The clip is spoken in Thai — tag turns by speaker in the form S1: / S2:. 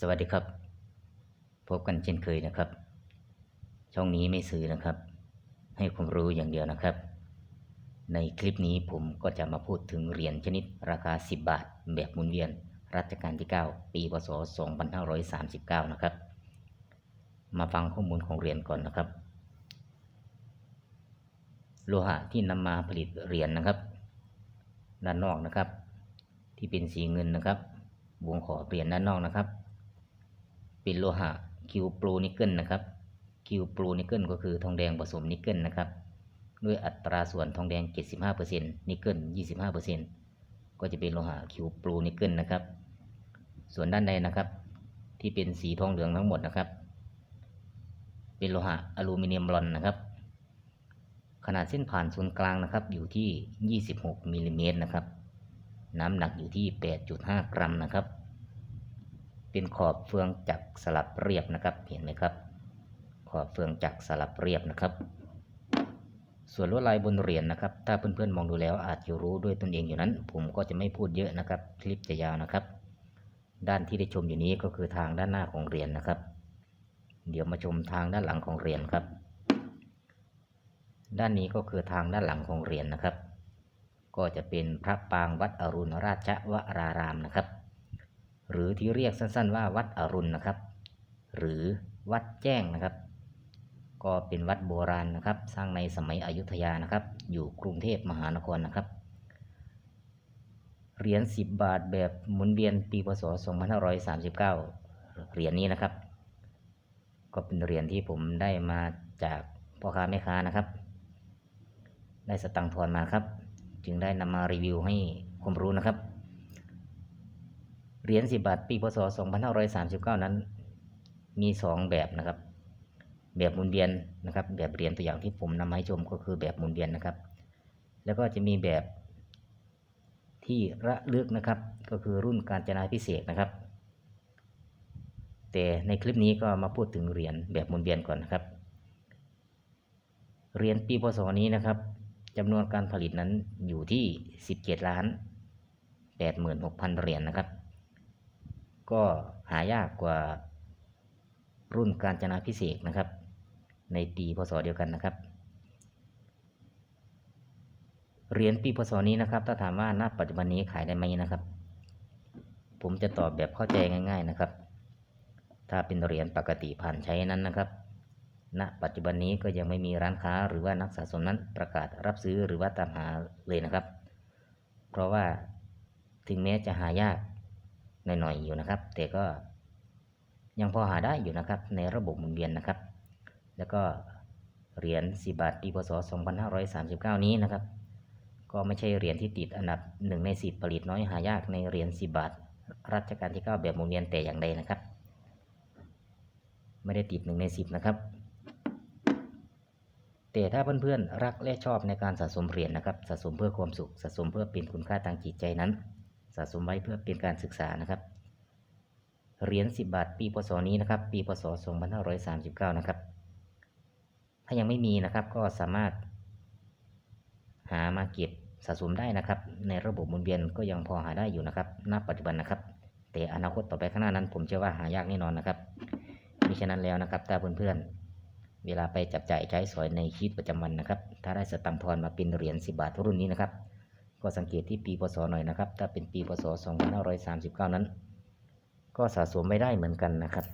S1: สวัสดีครับ พบกันเช่นเคยนะครับ ช่องนี้ไม่ซื้อนะครับ ให้ความรู้อย่างเดียวนะครับ ในคลิปนี้ผมก็จะมาพูดถึงเหรียญชนิดราคา 10 บาท แบบหมุนเวียน รัชกาลที่ 9 ปีพศ 2539 นะครับ มาฟังข้อมูลของเหรียญก่อนนะครับ โลหะที่นำมาผลิตเหรียญนะครับ ด้านนอกนะครับ ที่เป็นสีเงินนะครับวงขอเหรียญด้านนอกนะครับ เป็นโลหะคิวโปรนิกเกิลนะครับคิวโปรนิกเกิลก็คือทองแดงผสมนิกเกิลนะครับ ด้วยอัตราส่วนทองแดง 75%นิกเกิล 25%ก็จะเป็นโลหะคิวโปรนิกเกิลนะครับ ส่วนด้านในนะครับ ที่เป็นสีทองเหลืองทั้งหมดนะครับ เป็นโลหะอลูมิเนียมบลอนนะครับ ขนาดเส้นผ่านศูนย์กลางนะครับ อยู่ที่ 26มิลลิเมตรนะครับ น้ำหนักอยู่ที่ 8.5 กรัมนะครับ เป็นขอบเฟืองจักรสลับเรียบนะครับ เห็นไหมครับ ขอบเฟืองจักรสลับเรียบนะครับ ส่วนลวดลายบนเหรียญนะครับ ถ้าเพื่อนๆมองดูแล้วอาจจะรู้ด้วยตนเองอยู่นั้น ผมก็จะไม่พูดเยอะนะครับ คลิปจะยาวนะครับ ด้านที่ได้ชมอยู่นี้ก็คือทางด้านหน้าของเหรียญนะครับ เดี๋ยวมาชมทางด้านหลังของเหรียญครับ ด้านนี้ก็คือทางด้านหลังของเหรียญนะครับ ก็จะเป็นพระปางวัดอรุณราชวรารามนะครับ หรือที่เรียกสั้นๆว่าวัดอรุณนะครับ หรือวัดแจ้งนะครับ ก็เป็นวัดโบราณนะครับ สร้างในสมัยอยุธยานะครับ อยู่กรุงเทพมหานครนะครับ เหรียญ 10 บาทแบบหมุนเวียนปีพศ 2539 เหรียญนี้นะครับ ก็เป็นเหรียญที่ผมได้มาจากพ่อค้าแม่ค้านะครับ ได้สตังค์ทอนมาครับ จึงได้นำมารีวิวให้ความรู้นะครับ เหรียญ10บาทปีพศ 2539 นั้น มี 2 แบบนะครับ แบบหมุนเวียนนะครับ แบบเหรียญตัวอย่างที่ผมนำมาให้ชมก็คือแบบหมุนเวียนนะครับ แล้วก็จะมีแบบที่ระลึกนะครับ ก็คือรุ่นการจนาพิเศษนะครับ แต่ในคลิปนี้ก็มาพูดถึงเหรียญแบบหมุนเวียนก่อนนะครับเหรียญปีพศนี้นะครับจำนวนการผลิตนั้นอยู่ที่ 17 ล้าน 86,000 เหรียญนะครับ ก็หายากกว่ารุ่นการจนาพิเศษนะครับ ในปีพศเดียวกันนะครับเหรียญปีพศนี้นะครับ ถ้าถามว่าณปัจจุบันนี้ขายได้ไหมนะครับ ผมจะตอบแบบเข้าใจง่าย ๆนะครับ ถ้าเป็นเหรียญปกติผ่านใช้นั้นนะครับณปัจจุบันนี้ก็ยังไม่มีร้านค้าหรือว่านักสะสมนั้นประกาศรับซื้อหรือว่าตามหาเลยนะครับ เพราะว่าถึงแม้จะหายาก หน่อยๆอยู่นะครับ แต่ก็ยังพอหาได้อยู่นะครับ ในระบบหมุนเวียนนะครับ แล้วก็เหรียญ10บาทปีพศ2539 นี้นะครับ ก็ไม่ใช่เหรียญที่ติดอันดับ 1 ใน 10 ผลิตน้อยหายากในเหรียญ10บาทรัชกาลที่ 9 แบบหมุนเวียนแต่อย่างใดนะครับ ไม่ได้ติด 1 ใน 10 นะครับ แต่ถ้าเพื่อนๆรักและชอบในการสะสมเหรียญนะครับ สะสมเพื่อความสุข สะสมเพื่อเป็นคุณค่าทางจิตใจนั้น สะสมไว้เพื่อเป็นการศึกษานะครับ เหรียญ10 บาท ปีพศนี้นะครับ ปีพศ 2539 นะครับ ถ้ายังไม่มีนะครับก็สามารถ หามาเก็บสะสมได้นะครับ ในระบบหมุนเวียนก็ยังพอหาได้อยู่นะครับ ณ ปัจจุบันนะครับ แต่อนาคตต่อไปข้างหน้านั้น ผมเชื่อว่าหายากแน่นอนนะครับมิฉะนั้นแล้วนะครับถ้าเพื่อนๆ เวลาไปจับจ่ายใช้สอยในชีวิตประจำวันนะครับ ถ้าได้สตังค์ทอนมาเป็นเหรียญ10 บาทรุ่นนี้นะครับ ก็สังเกตที่ปีพศหน่อยนะครับ ถ้าเป็นปีพศ 2539 นั้น ก็สะสมไม่ได้เหมือนกันนะครับ